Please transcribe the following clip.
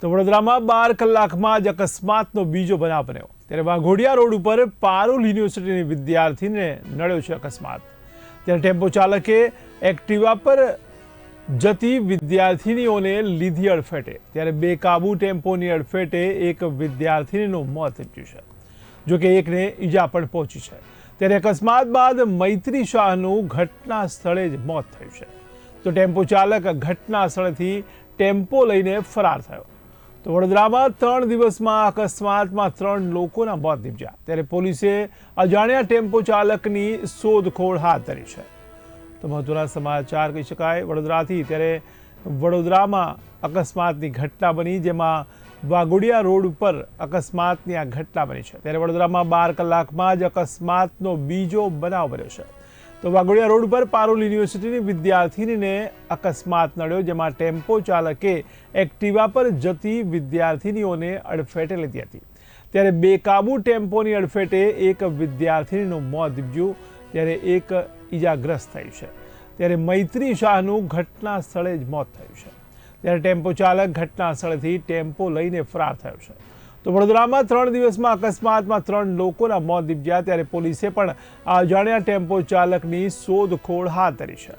તો વડોદરામાં બાર કલાકમાં જ અકસ્માતનો બીજો બનાવ બન્યો. ત્યારે વાઘોડિયા રોડ ઉપર પારુલ યુનિવર્સિટીની વિદ્યાર્થીને નડ્યો છે અકસ્માત. ત્યારે ટેમ્પો ચાલકે એક્ટિવા પર જતી વિદ્યાર્થીનીઓને લીધી અડફેટે. ત્યારે બેકાબુ ટેમ્પોની અડફેટે એક વિદ્યાર્થિનીનું મોત નીપજ્યું છે. જોકે એકને ઈજા પણ પહોંચી છે. ત્યારે અકસ્માત બાદ મૈત્રી શાહનું ઘટના સ્થળે જ મોત થયું છે. તો ટેમ્પો ચાલક ઘટના સ્થળેથી ટેમ્પો લઈને ફરાર થયો. તો વડોદરામાં ત્રણ દિવસમાં અકસ્માતમાં ત્રણ લોકોના મોત નીપજ્યા. ત્યારે પોલીસે અજાણ્યા ટેમ્પો ચાલકની શોધખોળ હાથ ધરી છે. તો મહત્વના સમાચાર કહી શકાય, વડોદરાથી ત્યારે વડોદરામાં અકસ્માતની ઘટના બની, જેમાં વાઘોડિયા રોડ ઉપર અકસ્માતની આ ઘટના બની છે. ત્યારે વડોદરામાં બાર કલાકમાં જ અકસ્માતનો બીજો બનાવ બન્યો છે. તો વાઘોડિયા રોડ પર પારોલ યુનિવર્સિટીની વિદ્યાર્થીનીને અકસ્માત નડ્યો, જેમાં ટેમ્પો ચાલકે એક્ટિવા પર જતી વિદ્યાર્થીનીઓને અડફેટે લીધી હતી. ત્યારે બેકાબુ ટેમ્પોની અડફેટે એક વિદ્યાર્થીનીનું મોત નીપજ્યું, ત્યારે એક ઈજાગ્રસ્ત થયું છે. ત્યારે મૈત્રી શાહનું ઘટના સ્થળે જ મોત થયું છે. ત્યારે ટેમ્પો ચાલક ઘટના સ્થળેથી ટેમ્પો લઈને ફરાર થયો છે. તો વડોદરામાં ત્રણ દિવસમાં અકસ્માતમાં ત્રણ લોકોના મોત નીપજ્યા, ત્યારે પોલીસે પણ અજાણ્યા ટેમ્પો ચાલકની શોધખોળ હાથ ધરી છે.